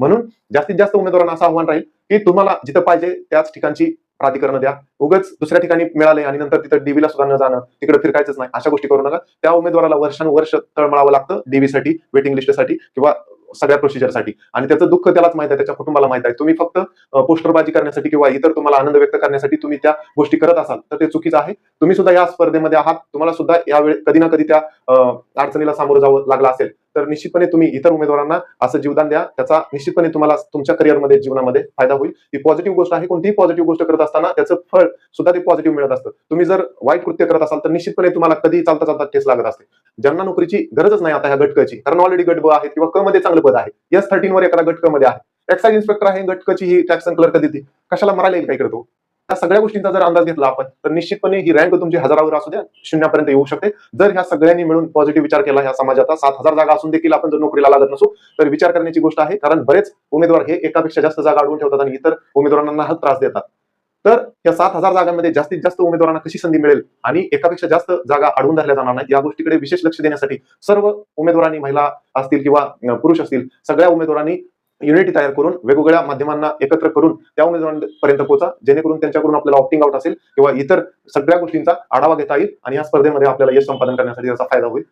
म्हणून जास्तीत जास्त उमेदवारांना असं आव्हान राहील की तुम्हाला जिथं पाहिजे त्याच ठिकाणची प्राधिकरण द्या. उगाच दुसऱ्या ठिकाणी मिळाले आणि नंतर तिथं डीबीला सुद्धा न जाणं तिकडे फिरकायचंच नाही अशा गोष्टी करू नका. त्या उमेदवाराला वर्षानुवर्ष तळमळावं लागतं डीबीसाठी वेटिंग लिस्टसाठी किंवा सगळ्या प्रोसिजरसाठी आणि त्याचं दुःख त्यालाच माहीत आहे त्याच्या कुटुंबाला माहीत आहे. तुम्ही फक्त पोस्टरबाजी करण्यासाठी किंवा इतर तुम्हाला आनंद व्यक्त करण्यासाठी तुम्ही त्या गोष्टी करत असाल तर ते चुकीचं आहे. तुम्ही सुद्धा या स्पर्धेमध्ये आहात. तुम्हाला सुद्धा यावेळी कधी ना कधी त्या अडचणीला सामोरं जावं लागलं असेल. तर निश्चितपणे तुम्ही इतर उमेदवारांना असं जीवदान द्या. त्याचा निश्चितपणे तुम्हाला तुमच्या करिअरमध्ये जीवनामध्ये फायदा होईल. ही पॉझिटिव्ह गोष्ट आहे. कोणतीही पॉझिटिव्ह गोष्ट करत असताना त्याचं फळ सुद्धा ते पॉझिटिव्ह मिळत असतं. तुम्ही जर वाईट कृत्य करत असाल तर निश्चितपणे तुम्हाला कधी चालता चालता ठेस लागत असते. ज्यांना नोकरीची गरजच नाही आता ह्या गटकची कारण ऑलरेडी गट ब आहे किंवा क मध्ये चांगलं पद आहे. एस थर्टीन वर एखादा गटमध्ये आहे. एक्साइज इन्स्पेक्टर आहे गटकची ही टॅक्स क्लर्क देते. कशाला मरायला येईल काय करतो या सगळ्या गोष्टींचा जर अंदाज घेतला आपण तर निश्चितपणे ही रँक तुमची हजारावर असू द्या शून्यापर्यंत येऊ शकते. जर ह्या सगळ्यांनी मिळून पॉझिटिव्ह विचार केला ह्या समाजाचा सात हजार जागा असून देखील आपण जर नोकरीला लागत नसू तर विचार करण्याची गोष्ट आहे कारण बरेच उमेदवार हे एकापेक्षा जास्त जागा अडवून ठेवतात आणि इतर उमेदवारांना हा त्रास देतात. तर या सात हजार जागांमध्ये जास्तीत जास्त उमेदवारांना कशी संधी मिळेल आणि एकापेक्षा जास्त जागा अडवून धरल्या जाणार नाहीत या गोष्टीकडे विशेष लक्ष देण्यासाठी सर्व उमेदवारांनी महिला असतील किंवा पुरुष असतील सगळ्या उमेदवारांनी युनिटी तयार करून वेगवेगळ्या माध्यमांना एकत्र करून त्या उमेदवारांपर्यंत पोहोचा जेणेकरून त्यांच्याकडून आपल्याला ऑप्टिंग आउट असेल किंवा इतर सगळ्या गोष्टींचा आढावा घेता येईल आणि या स्पर्धेमध्ये आपल्याला यश संपादन करण्यासाठी त्याचा फायदा होईल.